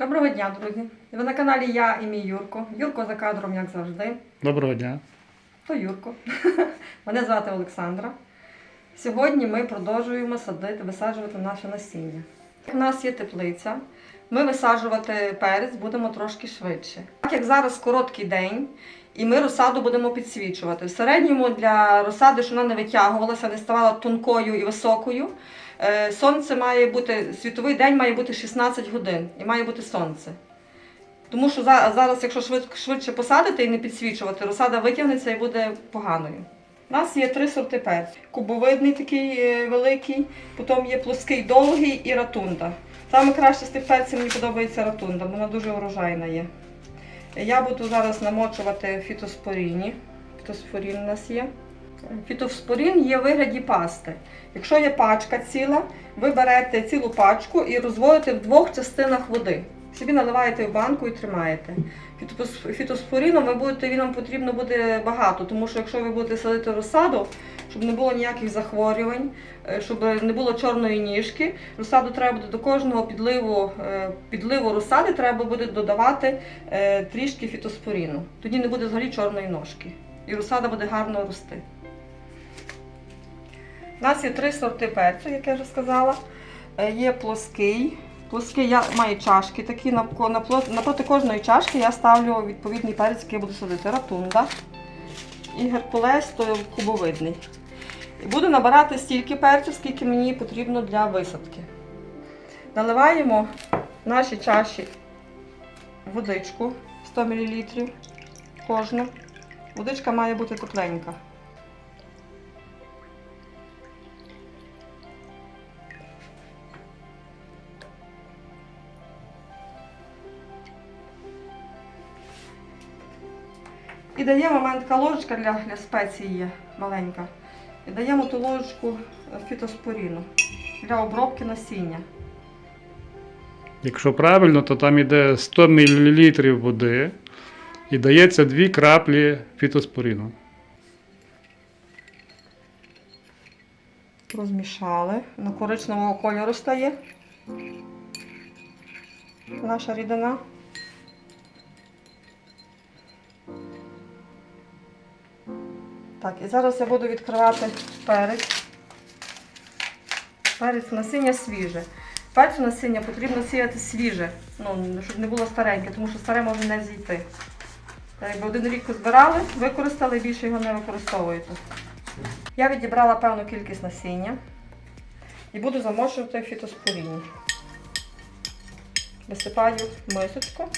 Доброго дня, друзі! Ви на каналі я і мій Юрко. Юрко за кадром, як завжди. Доброго дня. То Юрко. Мене звати Олександра. Сьогодні ми продовжуємо садити, висаджувати наше насіння. У нас є теплиця. Ми висаджувати перець будемо трошки швидше. Так як зараз короткий день, і ми розсаду будемо підсвічувати. В середньому для розсади, щоб вона не витягувалася, не ставала тонкою і високою. Е, Сонце має бути, світовий день має бути 16 годин і має бути сонце. Тому що зараз, якщо швидше посадити і не підсвічувати, розсада витягнеться і буде поганою. У нас є три сорти перцю. Кубовидний такий е, великий, потім є плоский довгий і ратунда. Саме краще з тих перців мені подобається ратунда, вона дуже урожайна є. Я буду зараз намочувати фітоспоріні. Фітоспорін у нас є. Фітоспорін є в вигляді пасти. Якщо є пачка ціла, ви берете цілу пачку і розводите в двох частинах води. Собі наливаєте в банку і тримаєте. Фітос- Фітоспоріном ви будете, він вам потрібно буде багато, тому що якщо ви будете садити розсаду, щоб не було ніяких захворювань, е, щоб не було чорної ніжки, розсаду треба буде до кожного підливу, е, підливу розсади треба буде додавати е, трішки фітоспоріну. Тоді не буде взагалі чорної ножки. І розсада буде гарно рости. У нас є три сорти перцю, як я вже сказала. Е, Є плоский. Плоский я маю чашки такі. Напроти кожної чашки я ставлю відповідний перець, який я буду садити. Ратунда. І геркулес то кубовидний. Буду набирати стільки перцю, скільки мені потрібно для висадки. Наливаємо в наші чаші водичку 100 мл кожну. Водичка має бути тепленька. І даємо маленька ложечка для, для спеції є маленька. І даємо ту ложечку фітоспоріну для обробки насіння. Якщо правильно, то там йде 100 мл води і дається 2 краплі фітоспоріну. Розмішали. На коричневого кольору стає наша рідина. Так, і зараз я буду відкривати перець. Перець насіння свіже. Перець насіння потрібно сіяти свіже, ну, щоб не було стареньке, тому що старе може не зійти. Якби один рік збирали, використали, більше його не використовуєте. Я відібрала певну кількість насіння і буду замочувати в. Висипаю мисочку.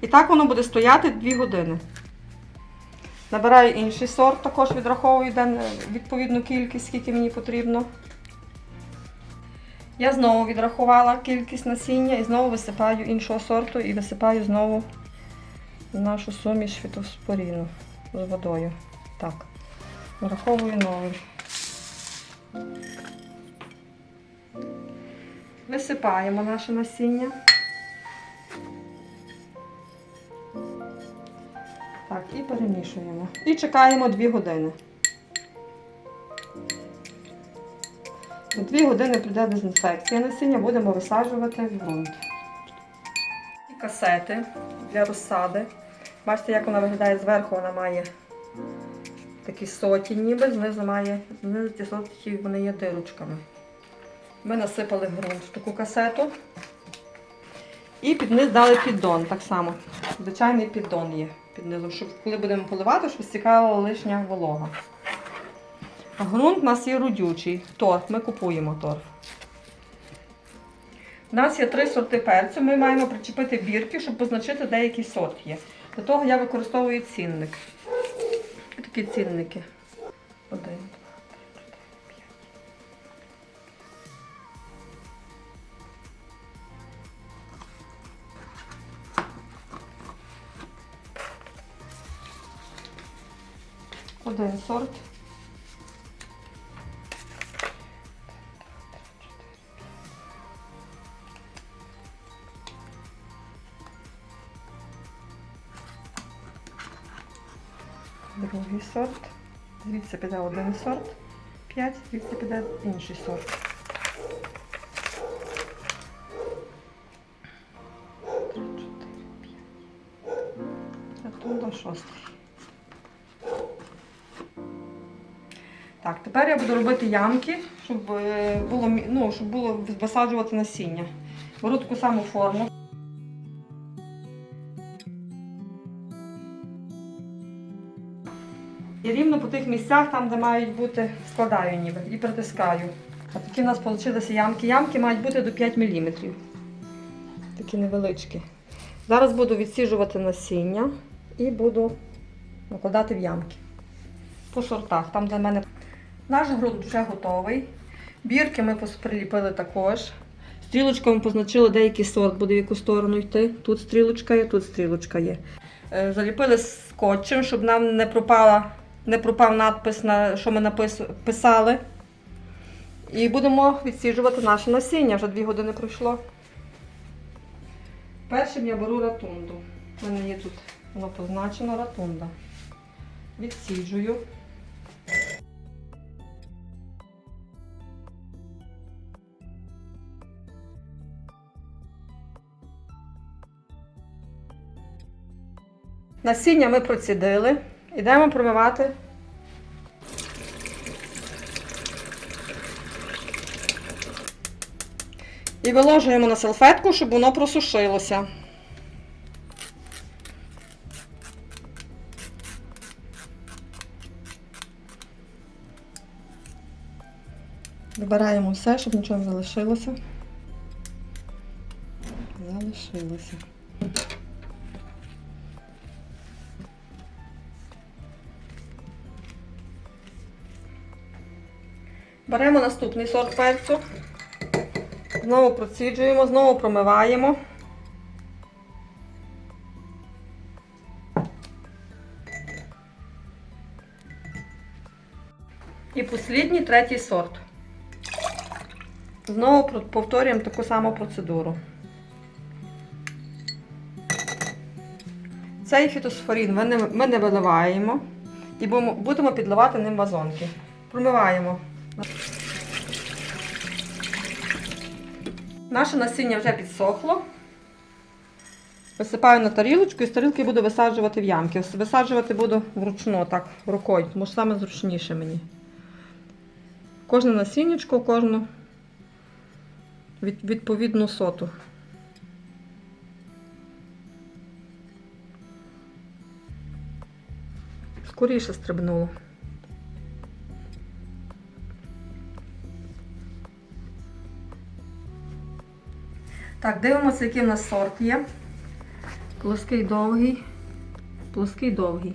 І так воно буде стояти 2 години. Набираю інший сорт, також відраховую відповідну кількість, скільки мені потрібно. Я знову відрахувала кількість насіння і знову висипаю іншого сорту і висипаю знову нашу суміш фітоспоріну з водою. Так, враховую новий. Висипаємо наше насіння. Перемішуємо. І чекаємо 2 години. За 2 години піде дезінфекція насіння, будемо висаджувати в ґрунт. І касети для розсади. Бачите, як вона виглядає зверху, вона має такі соті, ніби знизу має, знизу ті соті вони є дирочками. Ми насипали ґрунт в таку касету. І під низ дали піддон, так само. Звичайний піддон є під щоб коли будемо поливати, щоб стікала лишня волога. Грунт у нас є родючий. Торф. Ми купуємо торф. У нас є три сорти перцю. Ми маємо причепити бірки, щоб позначити, де який сорт є. Для того я використовую цінник. Такі цінники. Один сорт. Другий сорт. Звідси піде один сорт 5, звідси піде інший сорт. Три, чотири, п'ять. Ротунда шостий. Так, тепер я буду робити ямки, щоб е, було, ну, щоб було висаджувати насіння. Беру таку саму форму. І рівно по тих місцях, там, де мають бути, складаю ніби і притискаю. А такі в нас вийшли ямки. Ямки мають бути до 5 мм. Такі невеличкі. Зараз буду відсіжувати насіння і буду накладати в ямки. По сортах, там, де мене наш ґрунт вже готовий. Бірки ми приліпили також. Стрілочками позначили, де який сорт буде в яку сторону йти. Тут стрілочка є, тут стрілочка є. Е, Заліпили скотчем, щоб нам не, пропала, не пропав надпис, на що ми напис, писали. І будемо відсіжувати наше насіння. Вже дві години пройшло. Першим я беру ратунду. У мене є тут воно позначено ратунда. Відсіджую. Насіння ми процідили. Йдемо промивати. І виложуємо на салфетку, щоб воно просушилося. Вибираємо все, щоб нічого не залишилося. Залишилося. Беремо наступний сорт перцю. Знову проціджуємо, знову промиваємо. І послідній третій сорт. Знову повторюємо таку саму процедуру. Цей фітосфорін ми не, виливаємо і будемо підливати ним вазонки. Промиваємо. Наше насіння вже підсохло. Висипаю на тарілочку і з тарілки буду висаджувати в ямки. Висаджувати буду вручну, так, рукою, тому що саме зручніше мені. Кожне насіннячко, кожну відповідну соту. Скоріше стрибнуло. Так, дивимося, який в нас сорт є. Плоский довгий. Плоский довгий.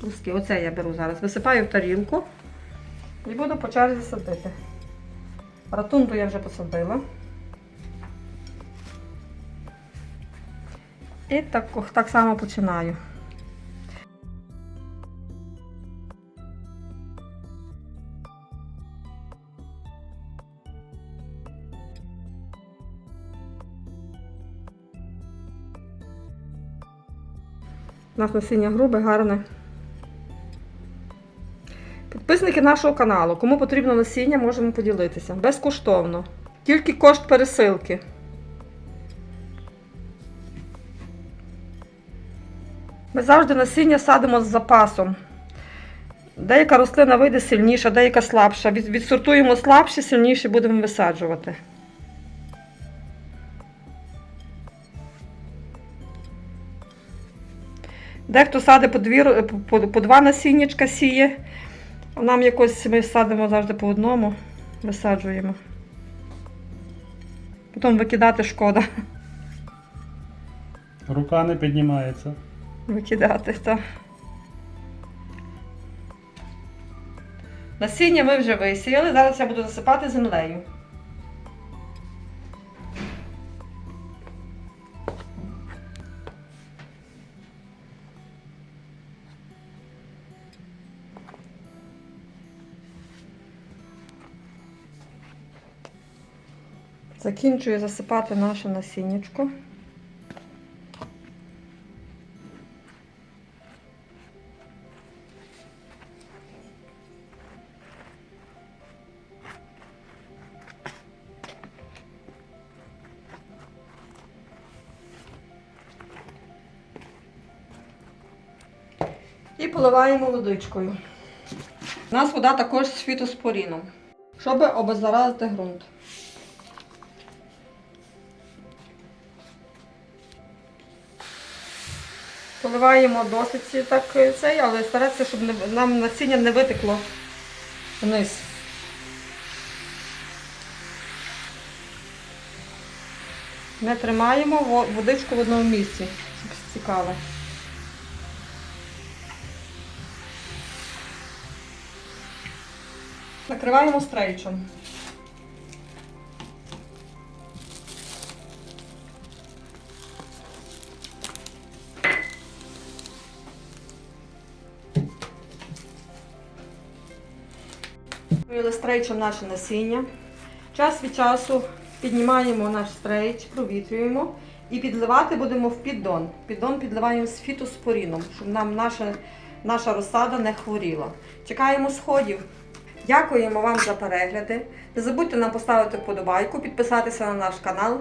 Плоский. Оце я беру зараз. Висипаю в тарілку і буду по черзі садити. Ратунду я вже посадила. І так, так само починаю. У нас насіння грубе, гарне. Підписники нашого каналу. Кому потрібно насіння, можемо поділитися. Безкоштовно. Тільки кошт пересилки. Ми завжди насіння садимо з запасом. Деяка рослина вийде сильніша, деяка слабша. Відсортуємо слабші, сильніші будемо висаджувати. Дехто садить по, дві, по, по, по два насіннячка сіє. А нам якось ми садимо завжди по одному, висаджуємо. Потім викидати шкода. Рука не піднімається. Викидати, так. Насіння ми вже висіяли, зараз я буду засипати землею. Закінчую засипати наше насіннячко. І поливаємо водичкою. У нас вода також з фітоспоріном, щоб обеззаразити ґрунт. Поливаємо досить так е, цей, але старатися, щоб нам насіння не витекло вниз. Не тримаємо водичку в одному місці, щоб стікала. Накриваємо стрейчем. Стрейчем наше насіння. Час від часу піднімаємо наш стрейч, провітрюємо і підливати будемо в піддон. Піддон підливаємо з фітоспоріном, щоб нам наша, наша розсада не хворіла. Чекаємо сходів. Дякуємо вам за перегляди. Не забудьте нам поставити вподобайку, підписатися на наш канал.